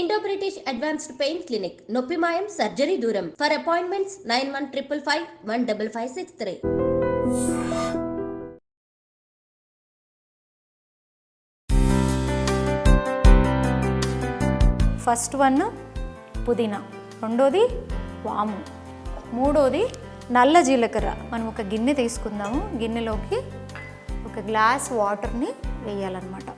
Indo British advanced pain clinic నొప్పి మాయం surgery దూరం for appointments nine one triple five one double five six three first one పుదీనా. రెండోది వాము. మూడోది నల్ల జీలకర్ర. మనం ఒక గిన్నె తీసుకుందాము. గిన్నెలోకి ఒక గ్లాస్ వాటర్ని వేయాలన్నమాట.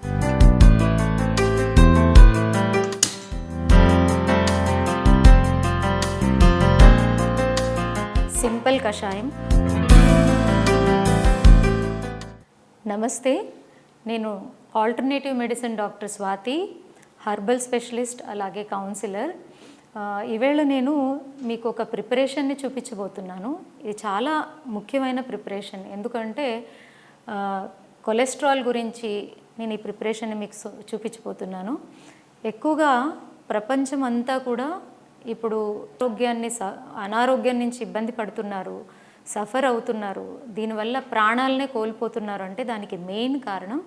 సింపుల్ కషాయం. నమస్తే నేను alternative medicine doctor Swathi herbal specialist అలాగే కౌన్సిలర్. ఈవేళ నేను మీకు ఒక ప్రిపరేషన్ని చూపించబోతున్నాను. ఇది చాలా ముఖ్యమైన ప్రిపరేషన్. ఎందుకంటే కొలెస్ట్రాల్ గురించి నేను ఈ ప్రిపరేషన్ని మీకు చూపించబోతున్నాను. ఎక్కువగా ప్రపంచం అంతా కూడా ఇప్పుడు ఆరోగ్యాన్ని స అనారోగ్యం నుంచి ఇబ్బంది పడుతున్నారు సఫర్ అవుతున్నారు దీనివల్ల ప్రాణాలనే కోల్పోతున్నారు అంటే దానికి మెయిన్ కారణం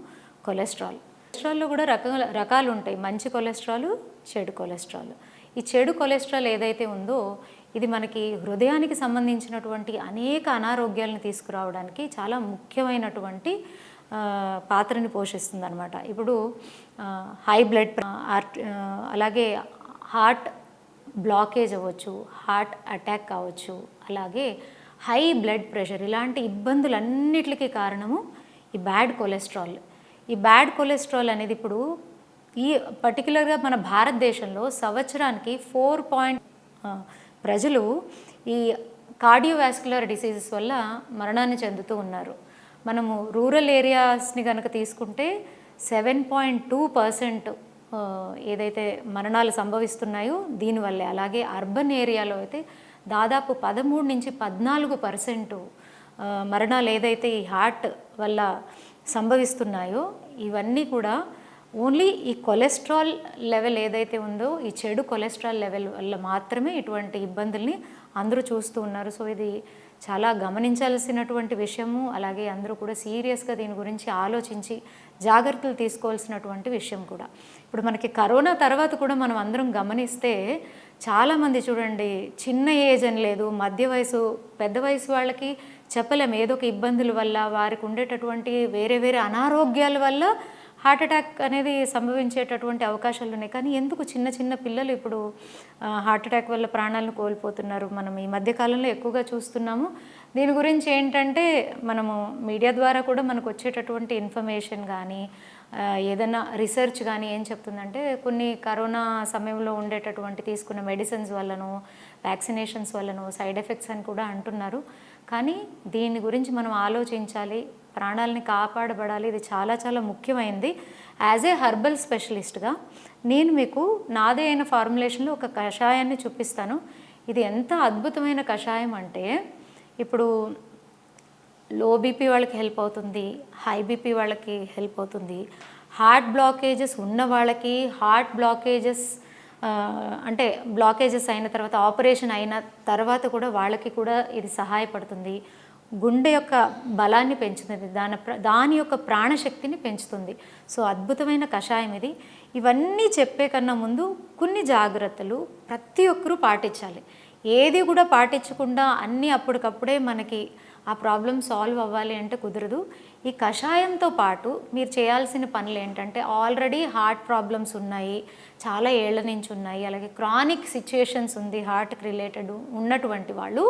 కొలెస్ట్రాల్. కొలెస్ట్రాల్లో కూడా రకాల రకాలు ఉంటాయి మంచి కొలెస్ట్రాల్ చెడు కొలెస్ట్రాల్. ఈ చెడు కొలెస్ట్రాల్ ఏదైతే ఉందో ఇది మనకి హృదయానికి సంబంధించినటువంటి అనేక అనారోగ్యాలను తీసుకురావడానికి చాలా ముఖ్యమైనటువంటి పాత్రని పోషిస్తుంది అనమాట ఇప్పుడు హై బ్లడ్ అలాగే హార్ట్ బ్లాకేజ్ అవ్వచ్చు హార్ట్ అటాక్ కావచ్చు అలాగే హై బ్లడ్ ప్రెషర్ ఇలాంటి ఇబ్బందులన్నిటికీ కారణము ఈ బ్యాడ్ కొలెస్ట్రాల్ ఈ బ్యాడ్ కొలెస్ట్రాల్ అనేది ఇప్పుడు ఈ పర్టికులర్గా మన భారతదేశంలో సంవత్సరానికి ఫోర్ పాయింట్ ప్రజలు ఈ కార్డియోవాస్కులర్ డిసీజెస్ వల్ల మరణాన్ని చెందుతూ ఉన్నారు. మనము రూరల్ ఏరియాస్ని కనుక తీసుకుంటే సెవెన్ పాయింట్ టూ పర్సెంట్ ఏదైతే మరణాలు సంభవిస్తున్నాయో దీనివల్లే. అలాగే అర్బన్ ఏరియాలో అయితే దాదాపు పదమూడు నుంచి పద్నాలుగు పర్సెంట్ మరణాలు ఏదైతే ఈ హార్ట్ వల్ల సంభవిస్తున్నాయో ఇవన్నీ కూడా ఓన్లీ ఈ కొలెస్ట్రాల్ లెవెల్ ఏదైతే ఉందో ఈ చెడు కొలెస్ట్రాల్ లెవెల్ వల్ల మాత్రమే ఇటువంటి ఇబ్బందుల్ని అందరూ చూస్తూ ఉన్నారు. సో ఇది చాలా గమనించాల్సినటువంటి విషయము. అలాగే అందరూ కూడా సీరియస్గా దీని గురించి ఆలోచించి జాగ్రత్తలు తీసుకోవాల్సినటువంటి విషయం కూడా. ఇప్పుడు మనకి కరోనా తర్వాత కూడా మనం అందరం గమనిస్తే చాలామంది చూడండి చిన్న ఏజ్ అని లేదు మధ్య వయసు పెద్ద వయసు వాళ్ళకి చెప్పలేము ఏదో ఒక ఇబ్బందుల వల్ల వారికి ఉండేటటువంటి వేరే వేరే అనారోగ్యాల వల్ల హార్ట్ అటాక్ అనేది సంభవించేటటువంటి అవకాశాలు ఉన్నాయి. కానీ ఎందుకు చిన్న చిన్న పిల్లలు ఇప్పుడు హార్ట్ అటాక్ వల్ల ప్రాణాలను కోల్పోతున్నారు? మనం ఈ మధ్యకాలంలో ఎక్కువగా చూస్తున్నాము. దీని గురించి ఏంటంటే మనము మీడియా ద్వారా కూడా మనకు వచ్చేటటువంటి ఇన్ఫర్మేషన్ కానీ ఏదైనా రీసెర్చ్ కానీ ఏం చెప్తుందంటే కొన్ని కరోనా సమయంలో ఉండేటటువంటి తీసుకున్న మెడిసిన్స్ వల్లను వ్యాక్సినేషన్స్ వల్లను సైడ్ ఎఫెక్ట్స్ అని కూడా అంటున్నారు. కానీ దీని గురించి మనం ఆలోచించాలి ప్రాణాలని కాపాడబడాలి ఇది చాలా చాలా ముఖ్యమైనది యాజ్ ఏ హర్బల్ స్పెషలిస్ట్గా నేను మీకు నాదే అయిన ఫార్ములేషన్లో ఒక కషాయాన్ని చూపిస్తాను. ఇది ఎంత అద్భుతమైన కషాయం అంటే ఇప్పుడు లో బీపీ వాళ్ళకి హెల్ప్ అవుతుంది హై బీపీ వాళ్ళకి హెల్ప్ అవుతుంది. హార్ట్ బ్లాకేజెస్ ఉన్న వాళ్ళకి హార్ట్ బ్లాకేజెస్ అంటే బ్లాకేజెస్ అయిన తర్వాత ఆపరేషన్ అయిన తర్వాత కూడా వాళ్ళకి కూడా ఇది సహాయపడుతుంది. గుండె యొక్క బలాన్ని పెంచుతుంది దాని దాని యొక్క ప్రాణశక్తిని పెంచుతుంది. సో అద్భుతమైన కషాయం ఇది. ఇవన్నీ చెప్పే కన్నా ముందు కొన్ని జాగ్రత్తలు ప్రతి ఒక్కరూ పాటించాలి. ఏది కూడా పాటించకుండా అన్నీ అప్పటికప్పుడే మనకి ఆ ప్రాబ్లం సాల్వ్ అవ్వాలి అంటే కుదరదు. ఈ కషాయంతో పాటు మీరు చేయాల్సిన పనులు ఏంటంటే ఆల్రెడీ హార్ట్ ప్రాబ్లమ్స్ ఉన్నాయి చాలా ఏళ్ళ నుంచి ఉన్నాయి అలాగే క్రానిక్ సిచ్యుయేషన్స్ ఉంది హార్ట్కి రిలేటెడ్ ఉన్నటువంటి వాళ్ళు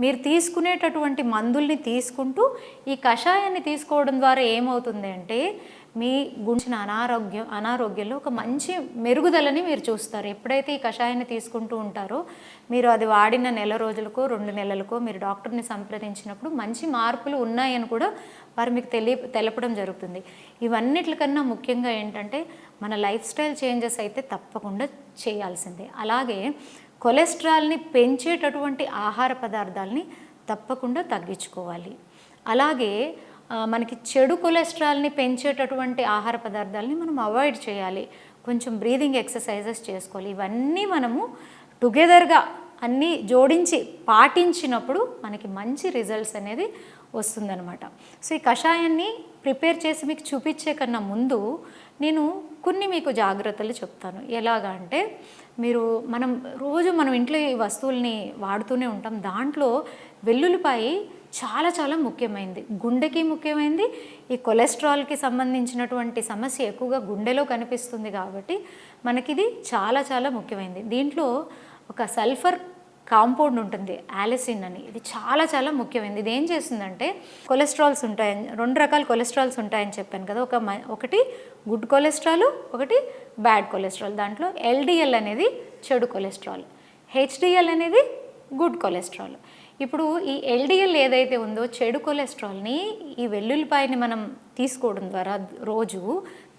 మీరు తీసుకునేటటువంటి మందుల్ని తీసుకుంటూ ఈ కషాయాన్ని తీసుకోవడం ద్వారా ఏమవుతుంది అంటే మీ గుంచిన అనారోగ్యం అనారోగ్యంలో ఒక మంచి మెరుగుదలని మీరు చూస్తారు. ఎప్పుడైతే ఈ కషాయాన్ని తీసుకుంటూ ఉంటారో మీరు అది వాడిన నెల రోజులకో రెండు నెలలకో మీరు డాక్టర్ని సంప్రదించినప్పుడు మంచి మార్పులు ఉన్నాయని కూడా వారు మీకు తెలియ తెలపడం జరుగుతుంది. ఇవన్నిటికన్నా ముఖ్యంగా ఏంటంటే మన లైఫ్ స్టైల్ చేంజెస్ అయితే తప్పకుండా చేయాల్సిందే. అలాగే కొలెస్ట్రాల్ని పెంచేటటువంటి ఆహార పదార్థాలని తప్పకుండా తగ్గించుకోవాలి. అలాగే మనకి చెడు కొలెస్ట్రాల్ని పెంచేటటువంటి ఆహార పదార్థాలని మనం అవాయిడ్ చేయాలి. కొంచెం బ్రీదింగ్ ఎక్సర్సైజెస్ చేసుకోవాలి. ఇవన్నీ మనము టుగెదర్గా అన్నీ జోడించి పాటించినప్పుడు మనకి మంచి రిజల్ట్స్ అనేది వస్తుందన్నమాట. సో ఈ కషాయాన్ని ప్రిపేర్ చేసి మీకు చూపించే కన్నా ముందు నేను కొన్ని మీకు జాగ్రత్తలు చెప్తాను. ఎలాగా అంటే మీరు మనం రోజు మనం ఇంట్లో ఈ వస్తువుల్ని వాడుతూనే ఉంటాం. దాంట్లో వెల్లుల్లిపాయి చాలా చాలా ముఖ్యమైనది గుండెకి ముఖ్యమైనది ఈ కొలెస్ట్రాల్కి సంబంధించినటువంటి సమస్య ఎక్కువగా గుండెలో కనిపిస్తుంది కాబట్టి మనకిది చాలా చాలా ముఖ్యమైనది దీంట్లో ఒక సల్ఫర్ కాంపౌండ్ ఉంటుంది ఆలిసిన్ అని. ఇది చాలా చాలా ముఖ్యమైనది ఇది ఏం చేస్తుందంటే కొలెస్ట్రాల్స్ ఉంటాయని రెండు రకాల కొలెస్ట్రాల్స్ ఉంటాయని చెప్పాను కదా. ఒక మ- ఒకటి గుడ్ కొలెస్ట్రాల్ ఒకటి బ్యాడ్ కొలెస్ట్రాల్. దాంట్లో ఎల్డిఎల్ అనేది చెడు కొలెస్ట్రాల్ హెచ్డిఎల్ అనేది గుడ్ కొలెస్ట్రాల్. ఇప్పుడు ఈ ఎల్డిఎల్ ఏదైతే ఉందో చెడు కొలెస్ట్రాల్ని ఈ వెల్లుల్లిపాయని మనం తీసుకోవడం ద్వారా రోజు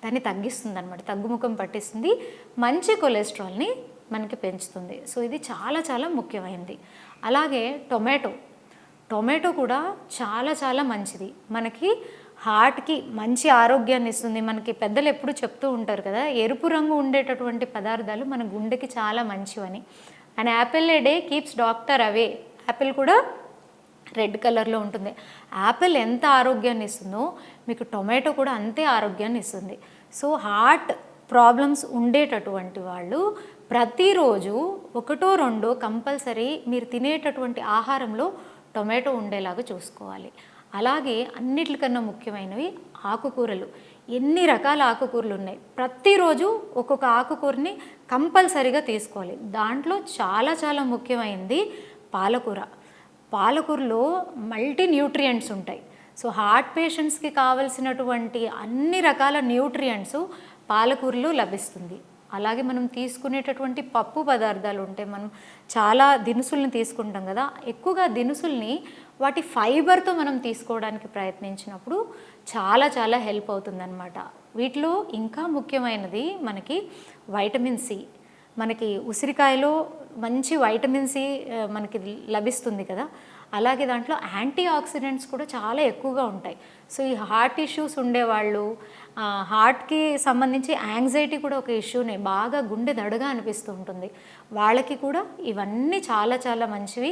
దాన్ని తగ్గిస్తుంది అనమాట తగ్గుముఖం పట్టిస్తుంది. మంచి కొలెస్ట్రాల్ని మనకి పెంచుతుంది. సో ఇది చాలా చాలా ముఖ్యమైనది. అలాగే టొమాటో. టొమాటో కూడా చాలా చాలా మంచిది. మనకి హార్ట్కి మంచి ఆరోగ్యాన్ని ఇస్తుంది. మనకి పెద్దలు ఎప్పుడు చెప్తూ ఉంటారు కదా ఎరుపు రంగు ఉండేటటువంటి పదార్థాలు మన గుండెకి చాలా మంచివని. And apple a day keeps doctor away apple కూడా రెడ్ కలర్లో ఉంటుంది. యాపిల్ ఎంత ఆరోగ్యాన్ని ఇస్తుందో మీకు టొమాటో కూడా అంతే ఆరోగ్యాన్ని ఇస్తుంది. సో హార్ట్ ప్రాబ్లమ్స్ ఉండేటటువంటి వాళ్ళు ప్రతిరోజు ఒకటో రెండో కంపల్సరీ మీరు తినేటటువంటి ఆహారంలో టొమాటో ఉండేలాగా చూసుకోవాలి. అలాగే అన్నిటికన్నా ముఖ్యమైనవి ఆకుకూరలు. ఎన్ని రకాల ఆకుకూరలు ఉన్నాయి? ప్రతిరోజు ఒక్కొక్క ఆకుకూరని కంపల్సరీగా తీసుకోవాలి. దాంట్లో చాలా చాలా ముఖ్యమైనది పాలకూర. పాలకూరలో మల్టీ న్యూట్రియంట్స్ ఉంటాయి. సో హార్ట్ పేషెంట్స్కి కావలసినటువంటి అన్ని రకాల న్యూట్రియంట్స్ పాలకూరలో లభిస్తుంది. అలాగే మనం తీసుకునేటటువంటి పప్పు పదార్థాలు ఉంటాయి మనం చాలా దినుసుల్ని తీసుకుంటాం కదా. ఎక్కువగా దినుసుల్ని వాటి ఫైబర్తో మనం తీసుకోవడానికి ప్రయత్నించినప్పుడు చాలా చాలా హెల్ప్ అవుతుందన్నమాట. వీటిలో ఇంకా ముఖ్యమైనది మనకి వైటమిన్ సి. మనకి ఉసిరికాయలో మంచి వైటమిన్ సి మనకి లభిస్తుంది కదా. అలాగే దాంట్లో యాంటీ ఆక్సిడెంట్స్ కూడా చాలా ఎక్కువగా ఉంటాయి. సో ఈ హార్ట్ ఇష్యూస్ ఉండేవాళ్ళు హార్ట్కి సంబంధించి యాంగ్జైటీ కూడా ఒక ఇష్యూనే బాగా గుండె దడగా అనిపిస్తూ ఉంటుంది. వాళ్ళకి కూడా ఇవన్నీ చాలా చాలా మంచివి.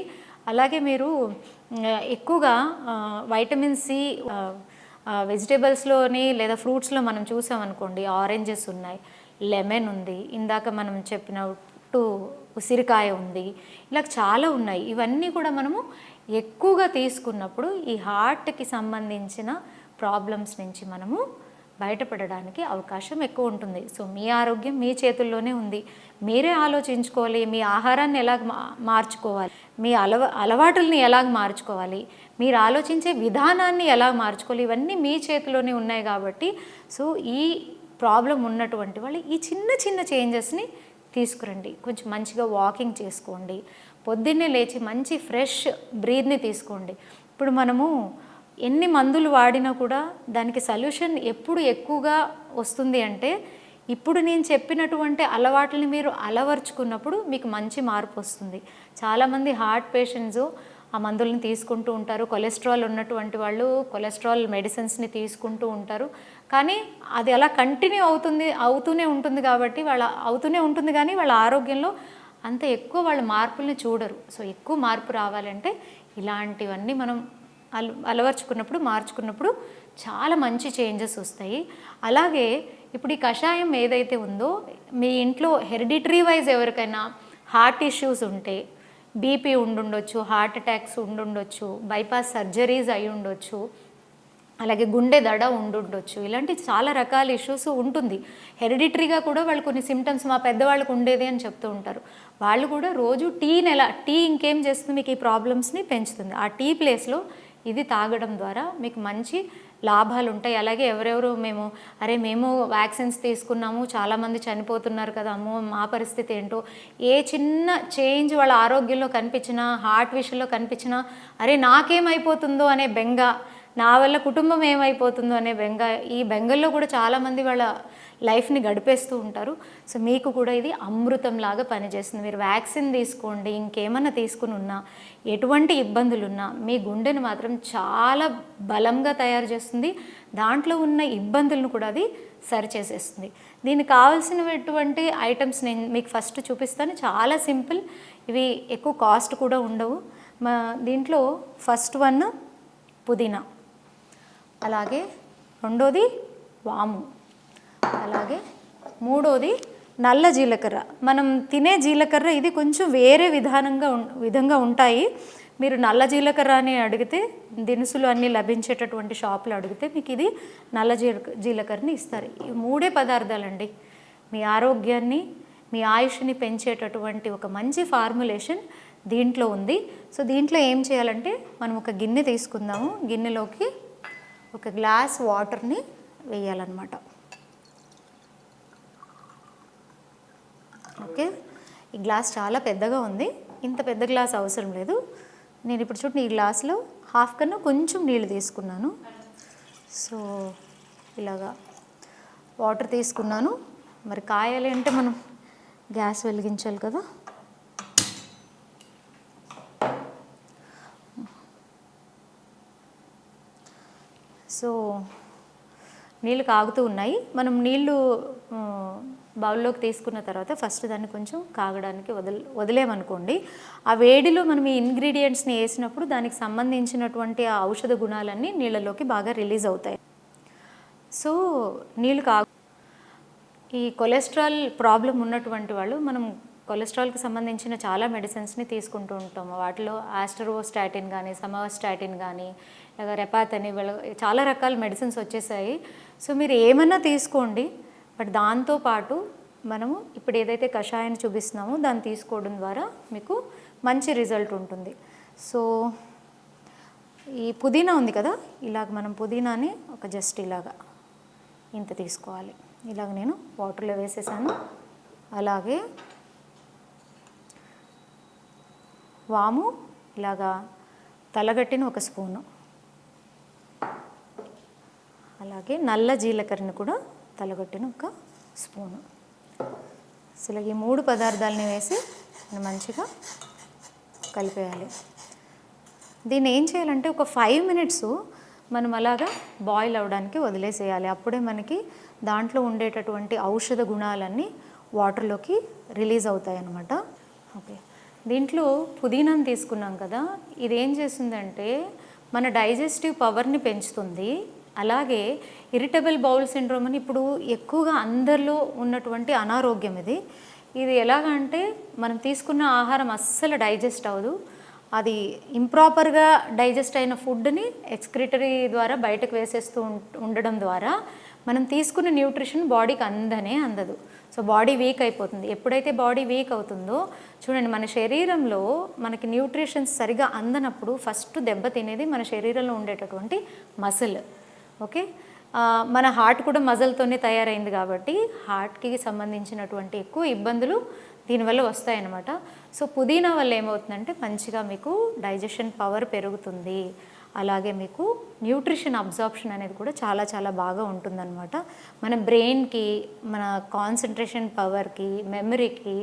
అలాగే మీరు ఎక్కువగా వైటమిన్ సి వెజిటేబుల్స్లోని లేదా ఫ్రూట్స్లో మనం చూసామనుకోండి ఆరెంజెస్ ఉన్నాయి లెమన్ ఉంది. ఇందాక మనం చెప్పిన చెప్పినట్టు ఉసిరికాయ ఉంది. ఇలా చాలా ఉన్నాయి. ఇవన్నీ కూడా మనము ఎక్కువగా తీసుకున్నప్పుడు ఈ హార్ట్కి సంబంధించిన ప్రాబ్లమ్స్ నుంచి మనము బయటపడడానికి అవకాశం ఎక్కువ ఉంటుంది. సో మీ ఆరోగ్యం మీ చేతుల్లోనే ఉంది. మీరే ఆలోచించుకోవాలి. మీ ఆహారాన్ని ఎలా మా- మార్చుకోవాలి? మీ అలవా అలవాటుల్ని ఎలా మార్చుకోవాలి? మీరు ఆలోచించే విధానాన్ని ఎలా మార్చుకోవాలి? ఇవన్నీ మీ చేతిలోనే ఉన్నాయి కాబట్టి సో ఈ ప్రాబ్లం ఉన్నటువంటి వాళ్ళు ఈ చిన్న చిన్న చేంజెస్ని తీసుకురండి. కొంచెం మంచిగా వాకింగ్ చేసుకోండి. పొద్దున్నే లేచి మంచి ఫ్రెష్ బ్రీత్ని తీసుకోండి. ఇప్పుడు మనము ఎన్ని మందులు వాడినా కూడా దానికి సొల్యూషన్ ఎప్పుడు ఎక్కువగా వస్తుంది అంటే ఇప్పుడు నేను చెప్పినటువంటి అలవాట్లని మీరు అలవర్చుకున్నప్పుడు మీకు మంచి మార్పు వస్తుంది. చాలామంది హార్ట్ పేషెంట్స్ ఆ మందులను తీసుకుంటూ ఉంటారు. కొలెస్ట్రాల్ ఉన్నటువంటి వాళ్ళు కొలెస్ట్రాల్ మెడిసిన్స్ని తీసుకుంటూ ఉంటారు. కానీ అది అలా కంటిన్యూ అవుతుంది అవుతూనే ఉంటుంది కాబట్టి వాళ్ళ అవుతూనే ఉంటుంది కానీ వాళ్ళ ఆరోగ్యంలో అంత ఎక్కువ వాళ్ళ మార్పుల్ని చూడరు. సో ఎక్కువ మార్పు రావాలంటే ఇలాంటివన్నీ మనం అల అలవర్చుకున్నప్పుడు మార్చుకున్నప్పుడు చాలా మంచి చేంజెస్ వస్తాయి. అలాగే ఇప్పుడు ఈ కషాయం ఏదైతే ఉందో మీ ఇంట్లో హెరిడిటరీ వైజ్ ఎవరికైనా హార్ట్ ఇష్యూస్ ఉంటే బీపీ ఉండుండొచ్చు హార్ట్ అటాక్స్ ఉండుండొచ్చు బైపాస్ సర్జరీస్ అయి ఉండొచ్చు అలాగే గుండె దడ ఉండుండొచ్చు. ఇలాంటి చాలా రకాల ఇష్యూస్ ఉంటుంది. హెరిడిటరీగా కూడా వాళ్ళు కొన్ని సిమ్టమ్స్ మా పెద్దవాళ్ళకు ఉండేది అని చెప్తూ ఉంటారు. వాళ్ళు కూడా రోజు టీ నెల టీ ఇంకేం చేస్తుంది మీకు ఈ ప్రాబ్లమ్స్ని పెంచుతుంది. ఆ టీ ప్లేస్లో ఇది తాగడం ద్వారా మీకు మంచి లాభాలు ఉంటాయి. అలాగే ఎవరెవరు మేము అరే మేము వ్యాక్సిన్స్ తీసుకున్నాము చాలామంది చనిపోతున్నారు కదా అమ్మో మా పరిస్థితి ఏంటో? ఏ చిన్న చేంజ్ వాళ్ళ ఆరోగ్యంలో కనిపించినా హార్ట్ విషయంలో కనిపించినా అరే నాకేమైపోతుందో అనే బెంగ నా వల్ల కుటుంబం ఏమైపోతుందో అనే బెంగ ఈ బెంగల్లో కూడా చాలామంది వాళ్ళ లైఫ్ని గడిపేస్తూ ఉంటారు. సో మీకు కూడా ఇది అమృతంలాగా పనిచేస్తుంది. మీరు వ్యాక్సిన్ తీసుకోండి ఇంకేమన్నా తీసుకుని ఉన్నా ఎటువంటి ఇబ్బందులు ఉన్నా మీ గుండెని మాత్రం చాలా బలంగా తయారు చేస్తుంది. దాంట్లో ఉన్న ఇబ్బందులను కూడా అది సరిచేసేస్తుంది. దీనికి కావాల్సినటువంటి ఐటమ్స్ నేను మీకు ఫస్ట్ చూపిస్తాను. చాలా సింపుల్. ఇవి ఎక్కువ కాస్ట్ కూడా ఉండవు. మా దీంట్లో ఫస్ట్ వన్ పుదీనా. అలాగే రెండోది వాము. అలాగే మూడోది నల్ల జీలకర్ర. మనం తినే జీలకర్ర ఇది కొంచెం వేరే విధానంగా ఉం విధంగా ఉంటాయి. మీరు నల్ల జీలకర్ర అని అడిగితే దినుసులు అన్నీ లభించేటటువంటి షాపులు అడిగితే మీకు ఇది నల్ల జీల జీలకర్రని ఇస్తారు. ఈ మూడే పదార్థాలండి. మీ ఆరోగ్యాన్ని మీ ఆయుష్ని పెంచేటటువంటి ఒక మంచి ఫార్ములేషన్ దీంట్లో ఉంది. సో దీంట్లో ఏం చేయాలంటే మనం ఒక గిన్నె తీసుకుందాము. గిన్నెలోకి ఒక గ్లాస్ వాటర్ని వేయాలన్నమాట. ఓకే? ఈ గ్లాస్ చాలా పెద్దగా ఉంది. ఇంత పెద్ద గ్లాస్ అవసరం లేదు. నేను ఇప్పుడు చూడండి ఈ గ్లాస్లో హాఫ్ కన్నా కొంచెం నీళ్ళు తీసుకున్నాను. సో ఇలాగా వాటర్ తీసుకున్నాను. మరి కాయాలి అంటే మనం గ్యాస్ వెలిగించాలి కదా? సో నీళ్ళు కాగుతూ ఉన్నాయి. మనం నీళ్ళు బౌల్లోకి తీసుకున్న తర్వాత ఫస్ట్ దాన్ని కొంచెం కాగడానికి వదల వదిలేమనుకోండి. ఆ వేడిలో మనం ఈ ఇంగ్రీడియంట్స్ని వేసినప్పుడు దానికి సంబంధించినటువంటి ఆ ఔషధ గుణాలన్నీ నీళ్ళలోకి బాగా రిలీజ్ అవుతాయి. సో నీళ్ళు కాగు ఈ కొలెస్ట్రాల్ ప్రాబ్లం ఉన్నటువంటి వాళ్ళు మనం కొలెస్ట్రాల్కి సంబంధించిన చాలా మెడిసిన్స్ని తీసుకుంటూ ఉంటాము వాటిలో ఆస్ట్రోస్టాటిన్ కానీ సమోస్టాటిన్ కానీ లేదా రెపాత్ అని చాలా రకాల మెడిసిన్స్ వచ్చేసాయి. సో మీరు ఏమన్నా తీసుకోండి. బట్ దాంతోపాటు మనము ఇప్పుడు ఏదైతే కషాయాన్ని చూపిస్తున్నామో దాన్ని తీసుకోవడం ద్వారా మీకు మంచి రిజల్ట్ ఉంటుంది. సో ఈ పుదీనా ఉంది కదా? ఇలాగ మనం పుదీనాని ఒక జస్ట్ ఇలాగా ఇంత తీసుకోవాలి. ఇలాగ నేను వాటర్లో వేసేసాను. అలాగే వాము ఇలాగా తలగట్టిన ఒక స్పూను. అలాగే నల్ల జీలకర్రని కూడా తలగొట్టిన ఒక స్పూను. అసలు ఈ మూడు పదార్థాలని వేసి మంచిగా కలిపేయాలి. దీన్ని ఏం చేయాలంటే ఒక ఫైవ్ మినిట్స్ మనం అలాగా బాయిల్ అవ్వడానికి వదిలేసేయాలి. అప్పుడే మనకి దాంట్లో ఉండేటటువంటి ఔషధ గుణాలన్నీ వాటర్లోకి రిలీజ్ అవుతాయి అన్నమాట ఓకే. దీంట్లో పుదీనాను తీసుకున్నాం కదా ఇది ఏం చేస్తుందంటే మన డైజెస్టివ్ పవర్ని పెంచుతుంది. అలాగే ఇరిటబుల్ బౌల్ సిండ్రోమ్ అని ఇప్పుడు ఎక్కువగా అందరిలో ఉన్నటువంటి అనారోగ్యం ఇది. ఇది ఎలాగంటే మనం తీసుకున్న ఆహారం అస్సలు డైజెస్ట్ అవ్వదు. అది ఇంప్రాపర్గా డైజెస్ట్ అయిన ఫుడ్ని ఎక్స్క్రిటరీ ద్వారా బయటకు వేసేస్తూ ఉం- ఉండడం ద్వారా మనం తీసుకున్న న్యూట్రిషన్ బాడీకి అందనే అందదు. సో బాడీ వీక్ అయిపోతుంది. ఎప్పుడైతే బాడీ వీక్ అవుతుందో చూడండి మన శరీరంలో మనకి న్యూట్రిషన్స్ సరిగా అందనప్పుడు ఫస్ట్ దెబ్బ తినేది మన శరీరంలో ఉండేటటువంటి మసిల్. ఓకే? మన హార్ట్ కూడా మజల్తోనే తయారైంది కాబట్టి హార్ట్కి సంబంధించినటువంటి ఎక్కువ ఇబ్బందులు దీనివల్ల వస్తాయన్నమాట. సో పుదీనా వల్ల ఏమవుతుందంటే మంచిగా మీకు డైజెషన్ పవర్ పెరుగుతుంది. అలాగే మీకు న్యూట్రిషన్ అబ్జార్ప్షన్ అనేది కూడా చాలా చాలా బాగా ఉంటుందన్నమాట. మన బ్రెయిన్కి మన కాన్సన్ట్రేషన్ పవర్కి మెమరీకి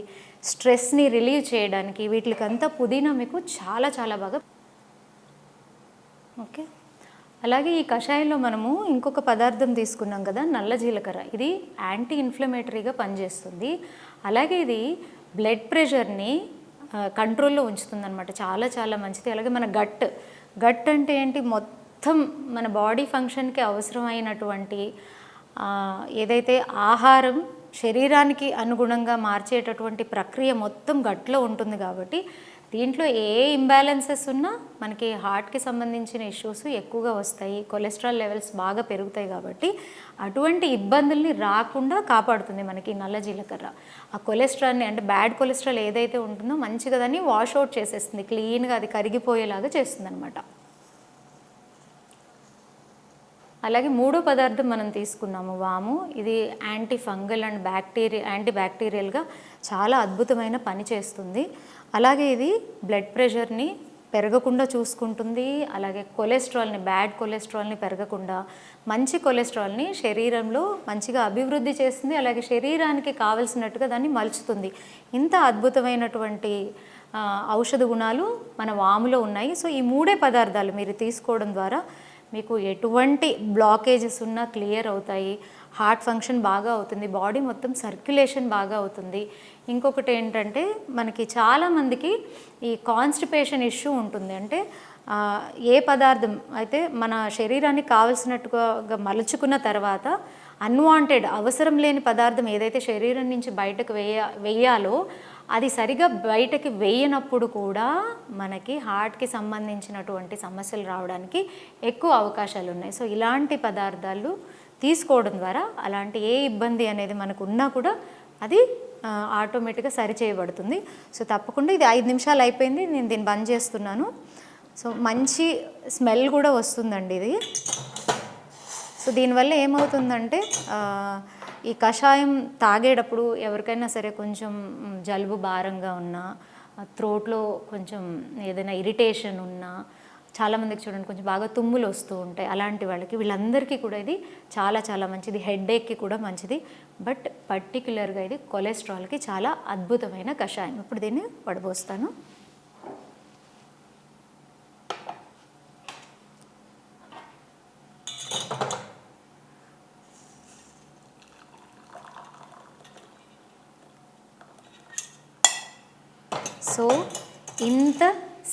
స్ట్రెస్ని రిలీవ్ చేయడానికి వీటికంతా పుదీనా మీకు చాలా చాలా బాగా ఓకే. అలాగే ఈ కషాయంలో మనము ఇంకొక పదార్థం తీసుకున్నాం కదా నల్ల జీలకర్ర. ఇది యాంటీ ఇన్ఫ్లమేటరీగా పనిచేస్తుంది. అలాగే ఇది బ్లడ్ ప్రెషర్ని కంట్రోల్లో ఉంచుతుందన్నమాట. చాలా చాలా మంచిది. అలాగే మన గట్ గట్ అంటే ఏంటి? మొత్తం మన బాడీ ఫంక్షన్కి అవసరమైనటువంటి ఏదైతే ఆహారం శరీరానికి అనుగుణంగా మార్చేటటువంటి ప్రక్రియ మొత్తం గట్లో ఉంటుంది కాబట్టి దీంట్లో ఏ ఇంబ్యాలెన్సెస్ ఉన్నా మనకి హార్ట్కి సంబంధించిన ఇష్యూస్ ఎక్కువగా వస్తాయి. కొలెస్ట్రాల్ లెవెల్స్ బాగా పెరుగుతాయి కాబట్టి అటువంటి ఇబ్బందుల్ని రాకుండా కాపాడుతుంది మనకి నల్ల జీలకర్ర. ఆ కొలెస్ట్రాల్ని అంటే బ్యాడ్ కొలెస్ట్రాల్ ఏదైతే ఉంటుందో మంచిగా దాన్ని వాష్ అవుట్ చేసేస్తుంది. క్లీన్గా అది కరిగిపోయేలాగా చేస్తుంది అనమాట అలాగే మూడో పదార్థం మనం తీసుకున్నాము వాము. ఇది anti fungal and bacteria anti బ్యాక్టీరియల్గా చాలా అద్భుతమైన పని చేస్తుంది. అలాగే ఇది బ్లడ్ ప్రెషర్ని పెరగకుండా చూసుకుంటుంది అలాగే కొలెస్ట్రాల్ని బ్యాడ్ కొలెస్ట్రాల్ని పెరగకుండా మంచి కొలెస్ట్రాల్ని శరీరంలో మంచిగా అభివృద్ధి చేస్తుంది అలాగే శరీరానికి కావలసినట్టుగా దాన్ని మలుచుతుంది. ఇంత అద్భుతమైనటువంటి ఔషధ గుణాలు మన వాములో ఉన్నాయి. సో ఈ మూడే పదార్థాలు మీరు తీసుకోవడం ద్వారా మీకు ఎటువంటి బ్లాకేజెస్ ఉన్నా క్లియర్ అవుతాయి. హార్ట్ ఫంక్షన్ బాగా అవుతుంది బాడీ మొత్తం సర్క్యులేషన్ బాగా అవుతుంది. ఇంకొకటి ఏంటంటే మనకి చాలామందికి ఈ కాన్స్టిపేషన్ ఇష్యూ ఉంటుంది. అంటే ఏ పదార్థం అయితే మన శరీరానికి కావలసినట్టుగా మలుచుకున్న తర్వాత అన్వాంటెడ్ అవసరం లేని పదార్థం ఏదైతే శరీరం నుంచి బయటకు వేయ వేయాలో అది సరిగా బయటకి వేయనప్పుడు కూడా మనకి హార్ట్కి సంబంధించినటువంటి సమస్యలు రావడానికి ఎక్కువ అవకాశాలు ఉన్నాయి సో ఇలాంటి పదార్థాలు తీసుకోవడం ద్వారా అలాంటి ఏ ఇబ్బంది అనేది మనకు ఉన్నా కూడా అది ఆటోమేటిక్గా సరి చేయబడుతుంది సో తప్పకుండా ఇది ఐదు నిమిషాలు అయిపోయింది నేను దీన్ని బంద్ చేస్తున్నాను. సో మంచి స్మెల్ కూడా వస్తుందండి ఇది. సో దీనివల్ల ఏమవుతుందంటే ఈ కషాయం తాగేటప్పుడు ఎవరికైనా సరే కొంచెం జలుబు భారంగా ఉన్నా త్రోట్లో కొంచెం ఏదైనా ఇరిటేషన్ ఉన్నా చాలామందికి చూడండి కొంచెం బాగా తుమ్ములు వస్తూ ఉంటాయి. అలాంటి వాళ్ళకి వీళ్ళందరికీ కూడా ఇది చాలా చాలా మంచిది. హెడ్ఏక్కి కూడా మంచిది. బట్ పర్టిక్యులర్గా ఇది కొలెస్ట్రాల్కి చాలా అద్భుతమైన కషాయం. ఇప్పుడు దీన్ని పడబోస్తాను సో ఇంత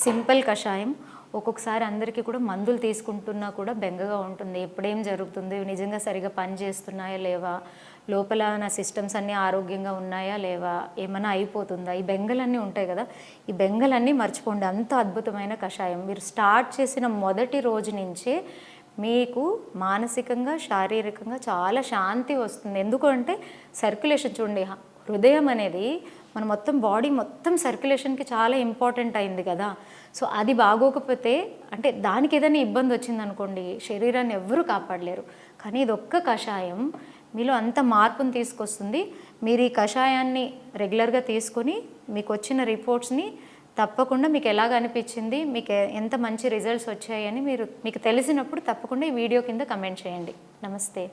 సింపుల్ కషాయం. ఒక్కొక్కసారి అందరికీ కూడా మందులు తీసుకుంటున్నా కూడా బెంగగా ఉంటుంది. ఎప్పుడేం జరుగుతుంది? నిజంగా సరిగా పని చేస్తున్నాయా లేవా? లోపల నా సిస్టమ్స్ అన్నీ ఆరోగ్యంగా ఉన్నాయా లేవా? ఏమైనా అయిపోతుందా? ఈ బెంగలన్నీ ఉంటాయి కదా? ఈ బెంగలన్నీ మర్చిపోండి. అంత అద్భుతమైన కషాయం. మీరు స్టార్ట్ చేసిన మొదటి రోజు నుంచే మీకు మానసికంగా శారీరకంగా చాలా శాంతి వస్తుంది. ఎందుకంటే సర్క్యులేషన్ చూడండి. హృదయం అనేది మన మొత్తం బాడీ మొత్తం సర్క్యులేషన్కి చాలా ఇంపార్టెంట్ అయింది కదా. సో అది బాగోకపోతే అంటే దానికి ఏదైనా ఇబ్బంది వచ్చిందనుకోండి శరీరాన్ని ఎవ్వరూ కాపాడలేరు. కానీ ఇది ఒక్క కషాయం మీలో అంత మార్పును తీసుకొస్తుంది. మీరు ఈ కషాయాన్ని రెగ్యులర్గా తీసుకొని మీకు వచ్చిన రిపోర్ట్స్ని తప్పకుండా మీకు ఎలాగ అనిపించింది మీకు ఎంత మంచి రిజల్ట్స్ వచ్చాయని మీరు మీకు తెలిసినప్పుడు తప్పకుండా ఈ వీడియో కింద కమెంట్ చేయండి. నమస్తే.